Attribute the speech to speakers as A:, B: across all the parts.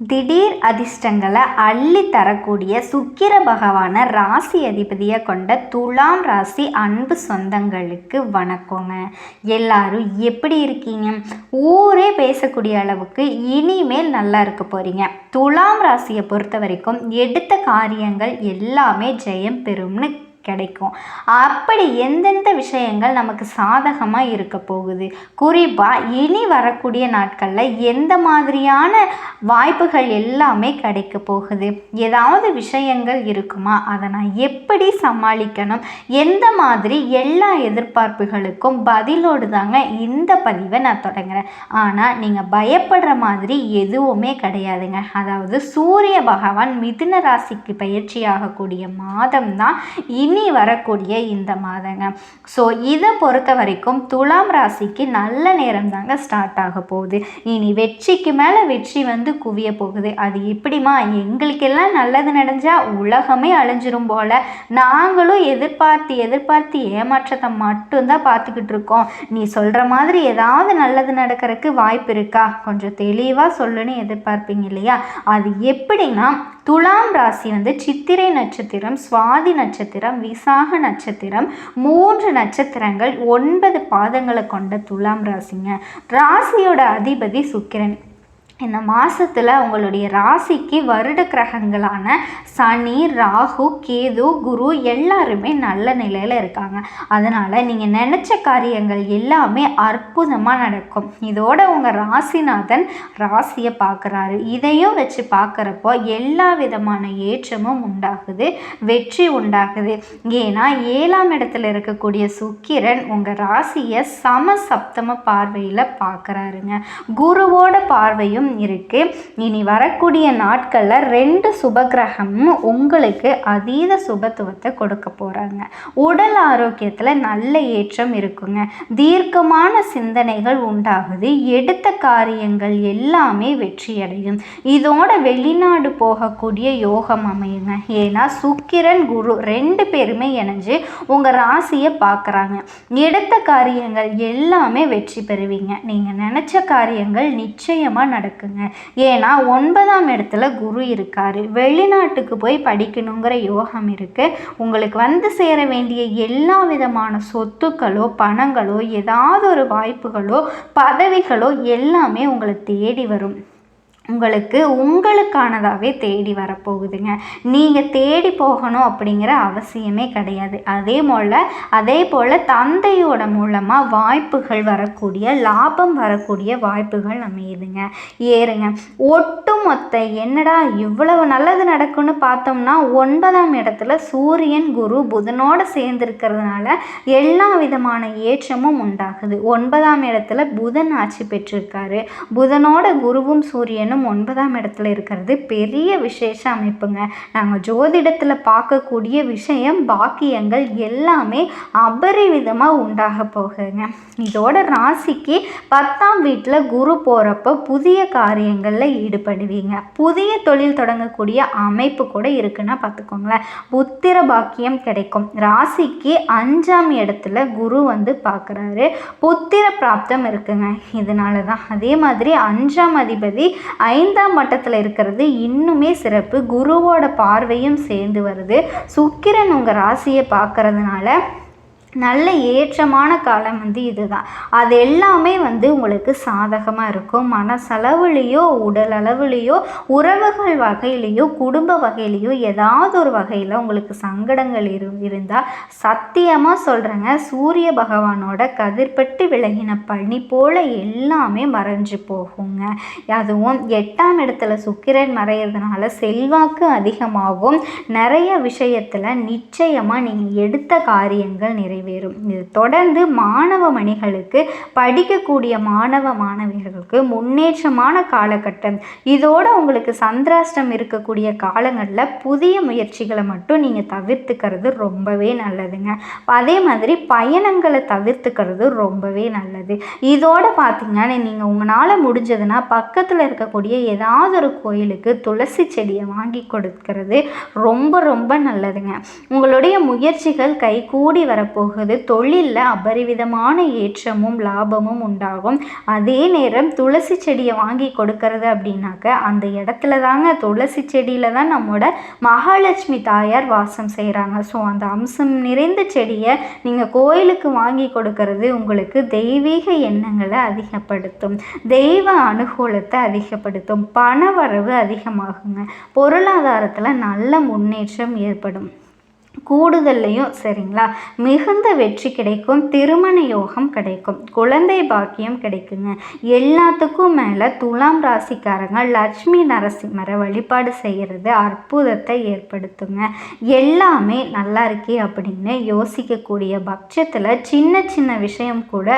A: திடீர் அதிர்ஷ்டங்களை அள்ளி தரக்கூடிய சுக்கிர பகவானை ராசி அதிபதியை கொண்ட துலாம் ராசி அன்பு சொந்தங்களுக்கு வணக்கங்க. எல்லாரும் எப்படி இருக்கீங்க? ஊரே பேசக்கூடிய அளவுக்கு இனிமேல் நல்லா இருக்க போறீங்க. துலாம் ராசியை பொறுத்த வரைக்கும் எடுத்த காரியங்கள் எல்லாமே ஜெயம் பெறும்னு கிடைக்கும். அப்படி எந்தெந்த விஷயங்கள் நமக்கு சாதகமாக இருக்க போகுது? குறிப்பாக இனி வரக்கூடிய நாட்களில் எந்த மாதிரியான வாய்ப்புகள் எல்லாமே கிடைக்க போகுது? ஏதாவது விஷயங்கள் இருக்குமா? அதை நான் எப்படி சமாளிக்கணும்? எந்த மாதிரி எல்லா எதிர்பார்ப்புகளுக்கும் பதிலோடு தாங்க இந்த பதிவை நான் தொடங்குறேன். ஆனால் நீங்கள் பயப்படுற மாதிரி எதுவுமே கிடையாதுங்க. அதாவது சூரிய பகவான் மிதுன ராசிக்கு பயிற்சி ஆகக்கூடிய மாதம் தான் இனி வரக்கூடிய இந்த மாதங்க. ஸோ இதை பொறுத்த வரைக்கும் துலாம் ராசிக்கு நல்ல நேரம் தாங்க ஸ்டார்ட் ஆக போகுது. இனி வெற்றிக்கு மேலே வெற்றி வந்து குவிய போகுது. அது எப்படிமா எங்களுக்கெல்லாம் நல்லது நடஞ்சால் உலகமே அழிஞ்சிரும் போல. நாங்களும் எதிர்பார்த்து எதிர்பார்த்து ஏமாற்றத்தை மட்டும்தான் பார்த்துக்கிட்டு இருக்கோம். நீ சொல்கிற மாதிரி ஏதாவது நல்லது நடக்கிறதுக்கு வாய்ப்பு இருக்கா? கொஞ்சம் தெளிவாக சொல்லுன்னு எதிர்பார்ப்பீங்க இல்லையா? அது எப்படின்னா துலாம் ராசி வந்து சித்திரை நட்சத்திரம் சுவாதி நட்சத்திரம் விசாக நட்சத்திரம் மூன்று நட்சத்திரங்கள் ஒன்பது பாதங்களை கொண்ட துலாம் ராசிங்க. ராசியோட அதிபதி சுக்கிரன். இந்த மாதத்தில் உங்களுடைய ராசிக்கு வருட கிரகங்களான சனி ராகு கேது குரு எல்லாருமே நல்ல நிலையில் இருக்காங்க. அதனால் நீங்கள் நினச்ச காரியங்கள் எல்லாமே அற்புதமாக நடக்கும். இதோட உங்கள் ராசிநாதன் ராசியை பார்க்குறாரு இதையும் வச்சு பார்க்குறப்போ எல்லா விதமான ஏற்றமும் உண்டாகுது வெற்றி உண்டாகுது. ஏன்னா ஏழாம் இடத்துல இருக்கக்கூடிய சுக்கிரன் உங்கள் ராசியை சம சப்தம பார்வையில் பார்க்குறாருங்க குருவோட பார்வையும் இருக்கு. இனி வரக்கூடிய நாட்களில் ரெண்டு சுபகிரகமும் உங்களுக்கு அதீத சுபத்துவத்தை கொடுக்க போகிறாங்க உடல் ஆரோக்கியத்தில் நல்ல ஏற்றம் இருக்குங்க. தீர்க்கமான சிந்தனைகள் உண்டாகுது. எடுத்த காரியங்கள் எல்லாமே வெற்றியடையும். இதோட வெளிநாடு போகக்கூடிய யோகம் அமையுங்க. ஏன்னா சுக்கிரன் குரு ரெண்டு பேருமே இணைஞ்சு உங்கள் ராசியை பார்க்குறாங்க எடுத்த காரியங்கள் எல்லாமே வெற்றி பெறுவீங்க. நீங்கள் நினச்ச காரியங்கள் நிச்சயமாக நடக்கும். இருக்குங்க. ஏன்னா ஒன்பதாம் இடத்துல குரு இருக்காரு. வெளிநாட்டுக்கு போய் படிக்கணுங்கிற யோகம் இருக்கு. உங்களுக்கு வந்து சேர வேண்டிய எல்லா விதமான சொத்துக்களோ பணங்களோ ஏதாவது ஒரு வாய்ப்புகளோ பதவிகளோ எல்லாமே உங்களை தேடி வரும். உங்களுக்கு உங்களுக்கானதாகவே தேடி வரப்போகுதுங்க. நீங்கள் தேடி போகணும் அப்படிங்கிற அவசியமே கிடையாது. அதே போல் அதே போல் தந்தையோட மூலமாக வாய்ப்புகள் வரக்கூடிய லாபம் வரக்கூடிய வாய்ப்புகள் அமையுதுங்க. ஏறுங்க. ஒட்டுமொத்த என்னடா இவ்வளவு நல்லது நடக்கும்னு பார்த்தோம்னா ஒன்பதாம் இடத்துல சூரியன் குரு புதனோடு சேர்ந்துருக்கிறதுனால எல்லா விதமான ஏற்றமும் உண்டாகுது. ஒன்பதாம் இடத்துல புதன் ஆட்சி பெற்றிருக்காரு. புதனோட குருவும் சூரியனும் ஒன்பதாம் இடத்துல இருக்கிறது. பெரிய விசேஷ அமைப்புங்க. நாங்கள் ஜோதிடத்தில் பார்க்கக்கூடிய விஷயம் பாக்கியங்கள் எல்லாமே அபரிவிதமாக உண்டாக போகுங்க இதோட ராசிக்கு பத்தாம் வீட்டில் குரு போகிறப்போ புதிய காரியங்களில் ஈடுபடுவீங்க. புதிய தொழில் தொடங்கக்கூடிய அமைப்பு கூட இருக்குன்னா பார்த்துக்கோங்களேன். புத்திர பாக்கியம் கிடைக்கும். ராசிக்கு அஞ்சாம் இடத்துல குரு வந்து பார்க்குறாரு. புத்திர பிராப்தம் இருக்குங்க. இதனால தான் அதே மாதிரி அஞ்சாம் அதிபதி ஐந்தாம் மட்டத்தில் இருக்கிறது இன்னுமே சிறப்பு. குருவோட பார்வையும் சேர்ந்து வருது. சுக்கிரன் உங்கள் ராசியை பார்க்கறதுனால நல்ல ஏற்றமான காலம் வந்து இதுதான். அது எல்லாமே வந்து உங்களுக்கு சாதகமாக இருக்கும். மனசளவுலேயோ உடல் அளவுலேயோ உறவுகள் வகையிலையோ குடும்ப வகையிலையோ ஏதாவது ஒரு வகையில் உங்களுக்கு சங்கடங்கள் இரு இருந்தால் சத்தியமாக சொல்கிறேங்க சூரிய பகவானோட கதிர்பட்டு விலகின பனி போல் எல்லாமே மறைஞ்சு போகுங்க. அதுவும் எட்டாம் இடத்துல சுக்கிரன் மறையிறதுனால செல்வாக்கு அதிகமாகும். நிறைய விஷயத்தில் நிச்சயமாக நீங்கள் எடுத்த காரியங்கள் நிறைவு நிறைவேறும். இது தொடர்ந்து மாணவ மணிகளுக்கு படிக்கக்கூடிய மாணவ மாணவியர்களுக்கு முன்னேற்றமான காலகட்டம். இதோட உங்களுக்கு சந்திராஷ்டம் இருக்கக்கூடிய காலங்களில் புதிய முயற்சிகளை மட்டும் நீங்கள் தவிர்த்துக்கிறது ரொம்பவே நல்லதுங்க. அதே மாதிரி பயணங்களை தவிர்த்துக்கிறது ரொம்பவே நல்லது. இதோட பார்த்தீங்கன்னா நீங்கள் உங்களால் முடிஞ்சதுன்னா பக்கத்தில் இருக்கக்கூடிய ஏதாவது ஒரு கோயிலுக்கு துளசி செடியை வாங்கி கொடுக்கறது ரொம்ப ரொம்ப நல்லதுங்க. உங்களுடைய முயற்சிகள் கைகூடி வரப்போகுது. போகுது. தொழிலில் அபரிவிதமான ஏற்றமும் லாபமும் உண்டாகும். அதே நேரம் துளசி செடியை வாங்கி கொடுக்கறது அப்படின்னாக்க அந்த இடத்துல தாங்க துளசி செடியில் தான் நம்மளோட மகாலட்சுமி தாயார் வாசம் செய்கிறாங்க ஸோ அந்த அம்சம் நிறைந்த செடியை நீங்கள் கோயிலுக்கு வாங்கி கொடுக்கறது உங்களுக்கு தெய்வீக எண்ணங்களை அதிகப்படுத்தும். தெய்வ அனுகூலத்தை அதிகப்படுத்தும். பண வரவு அதிகமாகுங்க. பொருளாதாரத்தில் நல்ல முன்னேற்றம் ஏற்படும். கூடுதல்லையும் சரிங்களா? மிகுந்த வெற்றி கிடைக்கும் திருமண யோகம் கிடைக்கும் குழந்தை பாக்கியம் கிடைக்குங்க. எல்லாத்துக்கும் மேலே துலாம் ராசிக்காரங்க லட்சுமி நரசிம்மரை வழிபாடு செய்கிறது அற்புதத்தை ஏற்படுத்துங்க. எல்லாமே நல்லா இருக்கே அப்படின்னு யோசிக்கக்கூடிய பட்சத்தில் சின்ன சின்ன விஷயம் கூட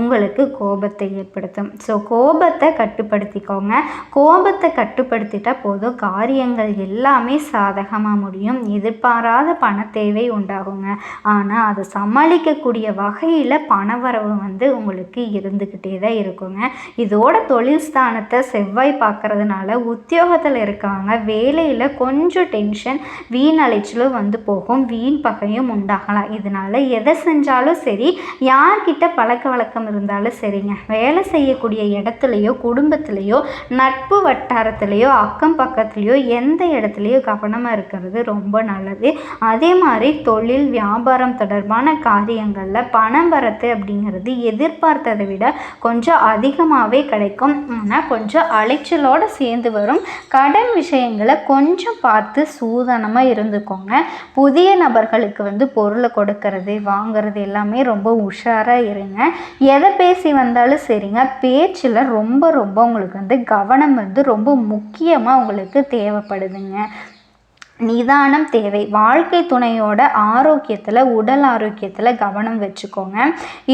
A: உங்களுக்கு கோபத்தை ஏற்படுத்தும். ஸோ கோபத்தை கட்டுப்படுத்திக்கோங்க. கோபத்தை கட்டுப்படுத்திட்டால் போதும். காரியங்கள் எல்லாமே சாதகமாக முடியும். எதிர்பாராத பண தேவை உண்டாகுங்க. ஆனால் அதை சமாளிக்கக்கூடிய வகையில் பணவரவு வந்து உங்களுக்கு இருந்துக்கிட்டே தான் இருக்குங்க. இதோட தொழில் ஸ்தானத்தை செவ்வாய் பார்க்கறதுனால உத்தியோகத்தில் இருக்கவங்க வேலையில் கொஞ்சம் டென்ஷன் வீண் அலைச்சலும் வந்து போகும். வீண் பகையும் உண்டாகலாம். இதனால் எதை செஞ்சாலும் சரி யார்கிட்ட பழக்க வழக்கம் இருந்தாலும் சரிங்க. வேலை செய்யக்கூடிய இடத்துலையோ குடும்பத்திலையோ நட்பு வட்டாரத்துலேயோ அக்கம் பக்கத்துலேயோ எந்த இடத்துலையோ கவனமாக இருக்கிறது ரொம்ப நல்லது. அதே மாதிரி தொழில் வியாபாரம் தொடர்பான காரியங்களில் பணம் வரத்து அப்படிங்கிறது எதிர்பார்த்ததை விட கொஞ்சம் அதிகமாகவே கிடைக்கும். ஆனால் கொஞ்சம் அலைச்சலோடு சேர்ந்து வரும். கடன் விஷயங்களை கொஞ்சம் பார்த்து சூதனமாக இருந்துக்கோங்க. புதிய நபர்களுக்கு வந்து பொருளை கொடுக்கறது வாங்குறது எல்லாமே ரொம்ப உஷாராக இருங்க. எதை பேசி வந்தாலும் சரிங்க. பேச்சில் ரொம்ப ரொம்ப உங்களுக்கு வந்து கவனம் வந்து ரொம்ப முக்கியமாக உங்களுக்கு தேவைப்படுதுங்க. நிதானம் தேவை. வாழ்க்கை துணையோட ஆரோக்கியத்தில் உடல் ஆரோக்கியத்தில் கவனம் வச்சுக்கோங்க.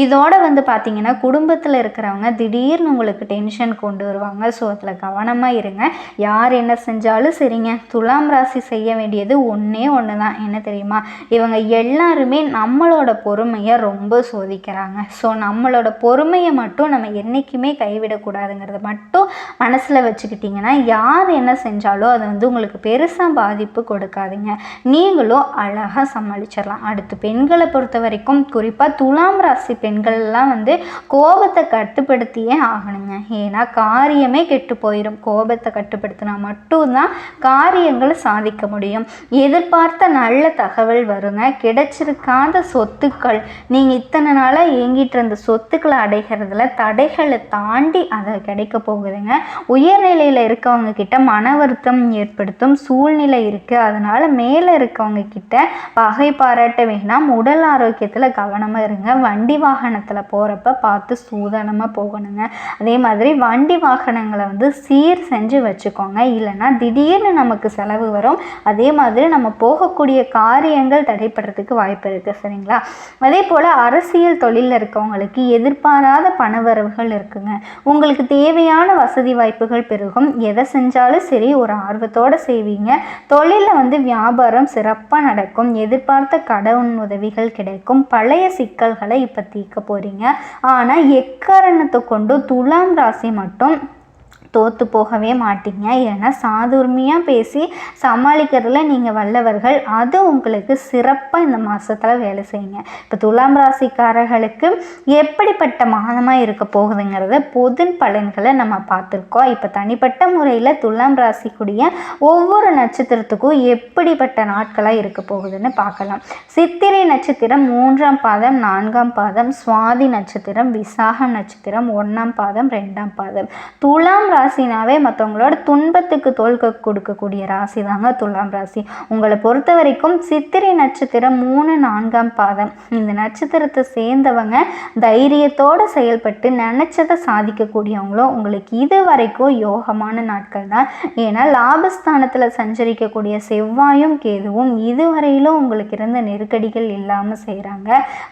A: இதோட வந்து பார்த்திங்கன்னா குடும்பத்தில் இருக்கிறவங்க திடீர்னு உங்களுக்கு டென்ஷன் கொண்டு வருவாங்க. ஸோ அதில் கவனமாக இருங்க. யார் என்ன செஞ்சாலும் சரிங்க. துலாம் ராசி செய்ய வேண்டியது ஒன்றே ஒன்று தான் என்ன தெரியுமா? இவங்க எல்லாருமே நம்மளோட பொறுமையை ரொம்ப சோதிக்கிறாங்க. ஸோ நம்மளோட பொறுமையை மட்டும் நம்ம என்றைக்குமே கைவிடக்கூடாதுங்கிறத மட்டும் மனசில் வச்சுக்கிட்டிங்கன்னா யார் என்ன செஞ்சாலும் அது வந்து உங்களுக்கு பெருசாக பாதிப்பு கொடுக்காதீங்க. நீங்களும் அழகாக சமாளிச்சிடலாம் அடுத்து பெண்களை பொறுத்த வரைக்கும் குறிப்பாக துலாம் ராசி பெண்கள்லாம் வந்து கோபத்தை கட்டுப்படுத்தியே ஆகணுங்க. ஏன்னா காரியமே கெட்டு போயிடும் கோபத்தை கட்டுப்படுத்தினா மட்டும்தான் காரியங்களை சாதிக்க முடியும். எதிர்பார்த்த நல்ல தகவல் வருங்க. கிடைச்சிருக்காத சொத்துக்கள். நீங்கள் இத்தனை நாளாக இயங்கிட்டு இருந்த சொத்துக்களை அடைகிறதுல தடைகளை தாண்டி அதை கிடைக்க போகுதுங்க. உயர்நிலையில் இருக்கவங்க கிட்ட மன வருத்தம் ஏற்படுத்தும் சூழ்நிலை இருக்குது அதனால் மேலே இருக்கவங்க கிட்ட பகை பாராட்ட வேண்டாம் உடல் ஆரோக்கியத்தில் கவனமாக இருங்க. வண்டி வாகனத்தில் போகிறப்ப பார்த்து சூதனமாக போகணுங்க. அதே மாதிரி வண்டி வாகனங்களை வந்து சீர் செஞ்சு வச்சுக்கோங்க. இல்லைன்னா திடீர்னு நமக்கு செலவு வரும். அதே மாதிரி நம்ம போகக்கூடிய காரியங்கள் தடைப்படுறதுக்கு வாய்ப்பு இருக்குது சரிங்களா? அதே போல் அரசியல் தொழிலில் இருக்கவங்களுக்கு எதிர்பாராத பணவரவுகள் இருக்குங்க. உங்களுக்கு தேவையான வசதி வாய்ப்புகள் பெருகும். எதை செஞ்சாலும் சரி ஒரு ஆர்வத்தோடு செய்வீங்க. தொழிலில் வந்து வியாபாரம் சிறப்பாக நடக்கும். எதிர்பார்த்த கடவுள் உதவிகள் கிடைக்கும். பழைய சிக்கல்களை இப்போ தீர்க்க போகிறீங்க ஆனால் எக்காரணத்தை கொண்டு துலாம் ராசி மட்டும் தோற்று போகவே மாட்டீங்க. ஏன்னா சாதுர்மையாக பேசி சமாளிக்கிறதுல நீங்கள் வல்லவர்கள். அது உங்களுக்கு சிறப்பாக இந்த மாதத்தில் வேலை செய்யுங்க. இப்போ துலாம் ராசிக்காரர்களுக்கு எப்படிப்பட்ட மாதமாக இருக்க போகுதுங்கிறத பொது பலன்களை நம்ம பார்த்துருக்கோம். இப்போ தனிப்பட்ட முறையில் துலாம் ராசிக்குரிய ஒவ்வொரு நட்சத்திரத்துக்கும் எப்படிப்பட்ட நாட்களாக இருக்க போகுதுன்னு பார்க்கலாம். சித்திரை நட்சத்திரம் மூன்றாம் பாதம் நான்காம் பாதம் சுவாதி நட்சத்திரம் விசாகம் நட்சத்திரம் ஒன்றாம் பாதம் ரெண்டாம் பாதம். துலாம் ராசினாவே மற்றவங்களோட துன்பத்துக்கு தோல்க கொடுக்கக்கூடிய ராசி தாங்க துலாம் ராசி. உங்களை பொறுத்த வரைக்கும் சித்திரை நட்சத்திரம் மூணு நான்காம் பாதம். இந்த நட்சத்திரத்தை சேர்ந்தவங்க தைரியத்தோடு செயல்பட்டு நினச்சதை சாதிக்கக்கூடியவங்களும் உங்களுக்கு இது வரைக்கும் யோகமான நாட்கள் தான். ஏன்னா லாபஸ்தானத்தில் சஞ்சரிக்கக்கூடிய செவ்வாயும் கேதுவும் இதுவரையிலும் உங்களுக்கு இருந்த நெருக்கடிகள் இல்லாமல் செய்கிறாங்க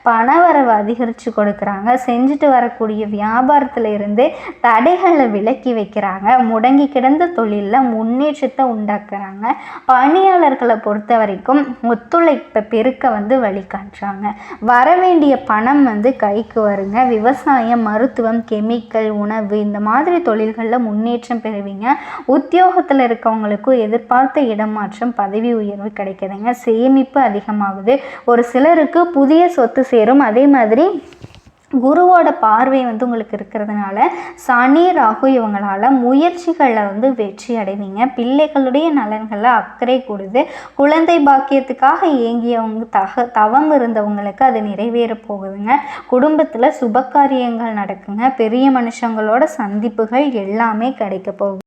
A: பணவரவு அதிகரித்து கொடுக்குறாங்க. செஞ்சுட்டு வரக்கூடிய வியாபாரத்தில் இருந்து தடைகளை விலக்கி வைக்கிறாங்க வைக்கிறாங்க. முடங்கி கிடந்த தொழிலில் முன்னேற்றத்தை உண்டாக்குறாங்க. பணியாளர்களை பொறுத்த வரைக்கும் ஒத்துழைப்பை பெருக்க வந்து வழிகாட்டுறாங்க வர வேண்டிய பணம் வந்து கைக்கு வருங்க. விவசாயம் மருத்துவம் கெமிக்கல் உணவு இந்த மாதிரி தொழில்களில் முன்னேற்றம் பெறுவீங்க. உத்தியோகத்தில் இருக்கவங்களுக்கும் எதிர்பார்த்த இடமாற்றம் பதவி உயர்வு கிடைக்குதுங்க. சேமிப்பு அதிகமாகுது. ஒரு சிலருக்கு புதிய சொத்து சேரும். அதே மாதிரி குருவோட பார்வை வந்து உங்களுக்கு இருக்கிறதுனால சனி ராகு இவங்களால் முயற்சிகளில் வந்து வெற்றி அடைவீங்க. பிள்ளைகளுடைய நலன்களில் அக்கறை கூடுது. குழந்தை பாக்கியத்துக்காக ஏங்கியவங்க தக தவம் இருந்தவங்களுக்கு அது நிறைவேற போகுதுங்க. குடும்பத்தில் சுபகாரியங்கள் நடக்குங்க. பெரிய மனுஷங்களோட சந்திப்புகள் எல்லாமே கிடைக்க போகுது.